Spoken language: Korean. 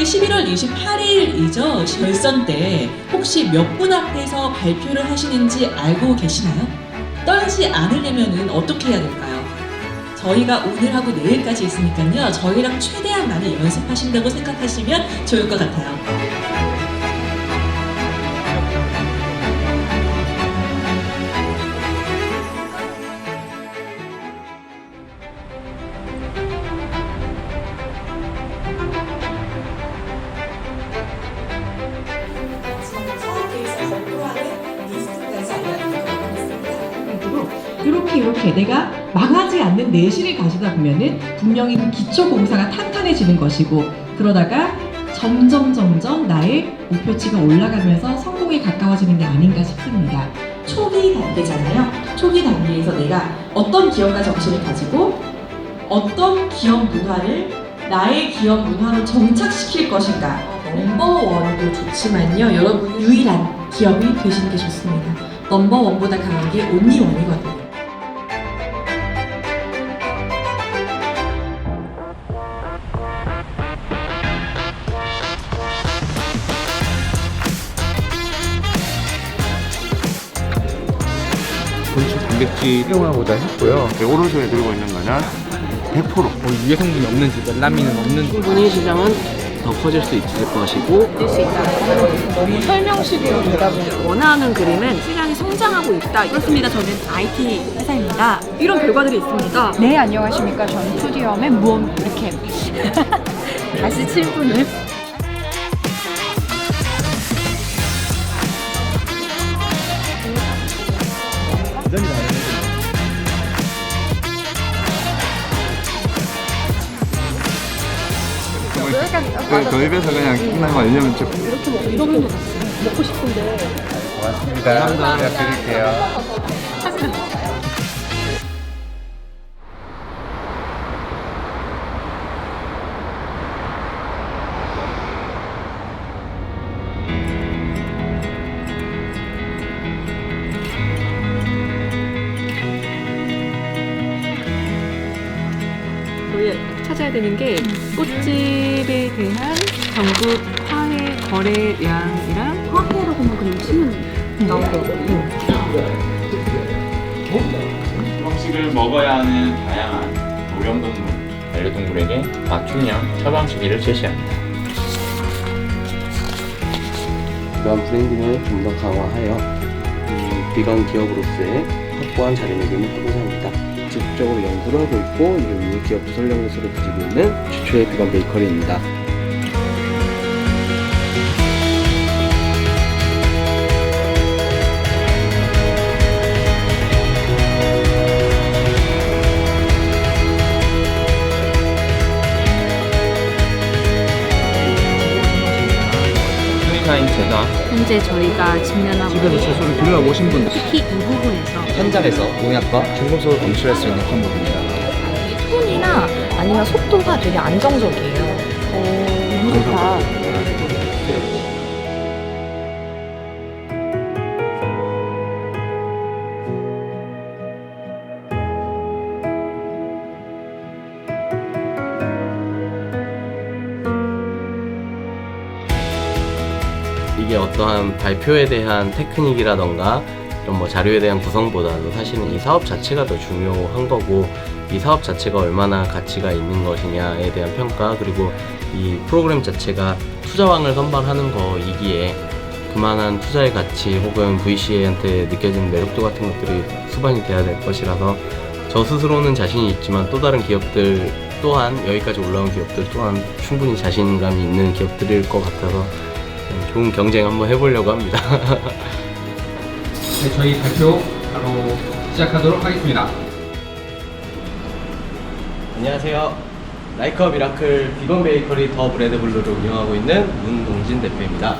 내일 11월 28일이죠. 결선 때 혹시 몇 분 앞에서 발표를 하시는지 알고 계시나요? 떨지 않으려면 어떻게 해야 될까요? 저희가 오늘하고 내일까지 있으니까요. 저희랑 최대한 많이 연습하신다고 생각하시면 좋을 것 같아요. 이렇게 이렇게 내가 망하지 않는 내실을 가지다 보면은 분명히 그 기초 공사가 탄탄해지는 것이고 그러다가 점점 점점 나의 목표치가 올라가면서 성공에 가까워지는 게 아닌가 싶습니다. 초기 단계잖아요. 초기 단계에서 내가 어떤 기업과 정신을 가지고 어떤 기업 문화를 나의 기업 문화로 정착시킬 것인가. 넘버원도 좋지만요. 여러분 유일한 기업이 되시는 게 좋습니다. 넘버원보다 강한 게 온리원이거든요. 단백질 활용하고자 했고요. 오른손에 들고 있는 거는 100%뭐 유해 성분이 없는 집, 멜라민은 없는 충분히 시장은 더 커질 수 있을 것이고 너무 설명식으로 되다 보니 원하는 그림은 시장이 성장하고 있다. 그렇습니다. 저는 IT 회사입니다. 이런 결과들이 있습니다. 네, 안녕하십니까. 저는 푸디엄의 무언 이렇게 다시 친분을 그, 그 입에서 그냥 끝난 거 왜냐면 저 먹고 싶은데 고맙습니다. 연락드릴게요. 저희 찾아야 되는 게 꽃집에 대한 전국 화훼 거래량이랑 화훼라고만 그냥 치면 나오더라고요. 음식을 먹어야 하는 다양한 녹용동물, 반려동물에게 맞춤형 처방 시기를 제시합니다. 이러한 브랜딩을 좀 더 강화하여 음, 비건 기업으로서의 확고한 자리매김을 하고자 합니다. 지속적으로 연구를 하고 있고 이를 위해 기업 연구소를 가지고 있는 최초의 비건 베이커리입니다. 수리사인 제가 현재 저희가 직면하고 집에서 채소를 들여 오신 분들 특히 이 부분에서 현장에서 농약과 중금속을 검출할 수 있는 방법입니다. 톤이나 아니면 속도가 되게 안정적이에요. 어, 너무 좋다. 이게 어떠한 발표에 대한 테크닉이라던가 이런 뭐 자료에 대한 구성보다도 사실은 이 사업 자체가 더 중요한 거고 이 사업 자체가 얼마나 가치가 있는 것이냐에 대한 평가 그리고 이 프로그램 자체가 투자왕을 선발하는 거이기에 그만한 투자의 가치 혹은 VC한테 느껴지는 매력도 같은 것들이 수반이 돼야 될 것이라서 저 스스로는 자신이 있지만 또 다른 기업들 또한 여기까지 올라온 기업들 또한 충분히 자신감이 있는 기업들일 것 같아서 좋은 경쟁 한번 해보려고 합니다. 네, 저희 발표 바로 시작하도록 하겠습니다. 안녕하세요. 라이커 미라클 비건 베이커리 더 브레드 블루를 운영하고 있는 문동진 대표입니다.